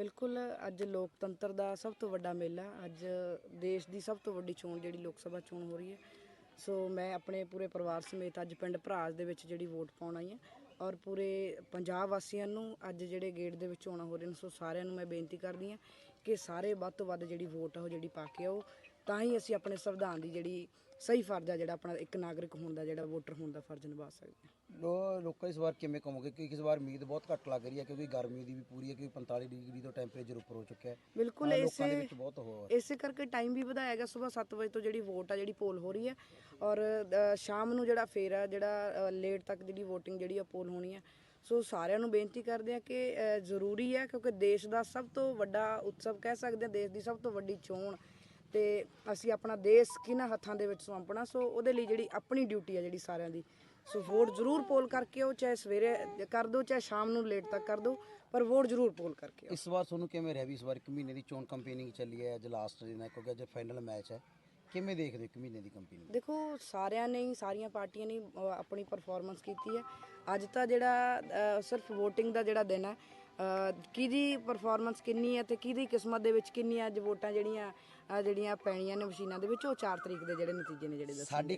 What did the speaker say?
ਬਿਲਕੁਲ ਅੱਜ ਲੋਕਤੰਤਰ ਦਾ ਸਭ ਤੋਂ ਵੱਡਾ ਮੇਲਾ, ਅੱਜ ਦੇਸ਼ ਦੀ ਸਭ ਤੋਂ ਵੱਡੀ ਚੋਣ ਜਿਹੜੀ ਲੋਕ ਸਭਾ ਚੋਣ ਹੋ ਰਹੀ ਹੈ। ਸੋ ਮੈਂ ਆਪਣੇ ਪੂਰੇ ਪਰਿਵਾਰ ਸਮੇਤ ਅੱਜ ਪਿੰਡ ਭਰਾਸ ਦੇ ਵਿੱਚ ਜਿਹੜੀ ਵੋਟ ਪਾਉਣ ਆਈ ਹਾਂ ਔਰ ਪੂਰੇ ਪੰਜਾਬ ਵਾਸੀਆਂ ਨੂੰ ਅੱਜ ਜਿਹੜੇ ਗੇਟ ਦੇ ਵਿੱਚ ਚੋਣਾਂ ਹੋ ਰਹੇ ਨੇ ਸੋ ਸਾਰਿਆਂ ਨੂੰ ਮੈਂ ਬੇਨਤੀ ਕਰਦੀ ਹਾਂ ਕਿ ਸਾਰੇ ਵੱਧ ਤੋਂ ਵੱਧ ਜਿਹੜੀ ਵੋਟ ਆ ਉਹ ਜਿਹੜੀ ਪਾ ਕੇ ਆਓ। ਤਾਂ ਹੀ ਅਸੀਂ ਆਪਣੇ ਸੰਵਿਧਾਨ ਦੀ ਜਿਹੜੀ ਸਹੀ ਫਰਜ਼ ਆ ਜਿਹੜਾ ਆਪਣਾ ਇੱਕ ਨਾਗਰਿਕ ਹੋਣ ਦਾ ਜਿਹੜਾ ਵੋਟਰ ਹੋਣ ਦਾ ਫਰਜ਼ ਨਿਭਾ ਸਕਦੇ ਹਾਂ। ਲੋ ਲੋਕਾਂ ਇਸ ਵਾਰ ਕਿਵੇਂ ਕਹੋਗੇ? ਕਿ ਇਸ ਵਾਰ ਉਮੀਦ ਬਹੁਤ ਘੱਟ ਲੱਗ ਰਹੀ ਹੈ ਕਿਉਂਕਿ ਗਰਮੀ ਦੀ ਵੀ ਪੂਰੀ ਹੈ ਕਿ 45 ਡਿਗਰੀ ਤੋਂ ਟੈਂਪਰੇਚਰ ਉੱਪਰ ਹੋ ਚੁੱਕਿਆ ਹੈ। ਬਿਲਕੁਲ ਲੋਕਾਂ ਦੇ ਇਸੇ ਵਿੱਚ ਬਹੁਤ ਹੋ। ਇਸੇ ਕਰਕੇ ਟਾਈਮ ਵੀ ਵਧਾਇਆ ਗਿਆ ਸਵੇਰ 7 ਵਜੇ ਤੋਂ ਜਿਹੜੀ ਵੋਟ ਆ ਜਿਹੜੀ ਪੋਲ ਹੋ ਰਹੀ ਹੈ ਔਰ ਅ, ਸ਼ਾਮ ਨੂੰ ਜਿਹੜਾ ਫੇਰ ਆ ਜਿਹੜਾ ਲੇਟ ਤੱਕ ਜਿਹੜੀ VOTING ਜਿਹੜੀ ਆ ਪੋਲ ਹੋਣੀ ਹੈ। ਸੋ ਸਾਰਿਆਂ ਨੂੰ ਬੇਨਤੀ ਕਰਦੇ ਆ ਕਿ ਅ, ਜ਼ਰੂਰੀ ਹੈ ਕਿਉਂਕਿ ਦੇਸ਼ ਦਾ ਸਭ ਤੋਂ ਵੱਡਾ ਉਤਸਵ ਕਹਿ ਸਕਦੇ ਆ ਦੇਸ਼ ਦੀ ਸਭ ਤੋਂ ਵੱਡੀ ਚੋਣ ਤੇ ਅਸੀਂ ਆਪਣਾ ਦੇਸ਼ ਕਿਹਨਾਂ ਹੱਥਾਂ ਦੇ ਵਿੱਚ ਸੌਂਪਣਾ ਸੋ ਉਹਦੇ ਲਈ ਜਿਹੜੀ ਆਪਣੀ ਡਿਊਟੀ ਆ ਜਿਹੜੀ ਸਾਰਿਆਂ ਦੀ। ਸੋ ਵੋਟ ਜ਼ਰੂਰ ਪੋਲ ਕਰਕੇ ਉਹ ਚਾਹੇ ਸਵੇਰੇ ਕਰ ਦਿਓ ਚਾਹੇ ਸ਼ਾਮ ਨੂੰ ਲੇਟ ਤੱਕ ਕਰ ਦਿਓ ਪਰ ਵੋਟ ਜ਼ਰੂਰ ਪੋਲ ਕਰਕੇ ਆਓ। ਇਸ ਵਾਰ ਤੁਹਾਨੂੰ ਕਿਵੇਂ ਰਿਹਾ ਵੀ ਇਸ ਵਾਰ ਇੱਕ ਮਹੀਨੇ ਦੀ ਚੋਣ ਕੰਪੇਨਿੰਗ ਚੱਲੀ ਹੈ ਅੱਜ ਲਾਸਟ ਦਿਨ ਹੈ ਕਿਉਂਕਿ ਅੱਜ ਫਾਈਨਲ ਮੈਚ ਹੈ। ਕਿਵੇਂ ਦੇਖਦੇ ਹੋ ਇੱਕ ਮਹੀਨੇ ਦੀ ਕੰਪੇਨਿੰਗ ਦੇਖੋ ਸਾਰਿਆਂ ਨੇ ਹੀ ਸਾਰੀਆਂ ਪਾਰਟੀਆਂ ਨੇ ਆਪਣੀ ਪਰਫਾਰਮੈਂਸ ਕੀਤੀ ਹੈ। ਅੱਜ ਤਾਂ ਜਿਹੜਾ ਸਿਰਫ VOTING ਦਾ ਜਿਹੜਾ ਦਿਨ ਹੈ ਕਿਹਦੀ ਪਰਫਾਰਮੈਂਸ ਕਿੰਨੀ ਹੈ ਤੇ ਕਿਹਦੀ ਕਿਸਮਤ ਦੇ ਵਿੱਚ ਕਿੰਨੀਆਂ ਅੱਜ ਵੋਟਾਂ ਜਿਹੜੀਆਂ ਅ, ਜਿਹੜੀਆਂ ਪੈਣੀਆਂ ਨੇ ਮਸ਼ੀਨਾਂ ਦੇ ਵਿੱਚ ਉਹ 4 ਤਰੀਕ ਦੇ ਜਿਹੜੇ ਨਤੀਜੇ ਨੇ ਜਿਹੜੇ ਦੱਸਣਗੇ ਸਾਡੀ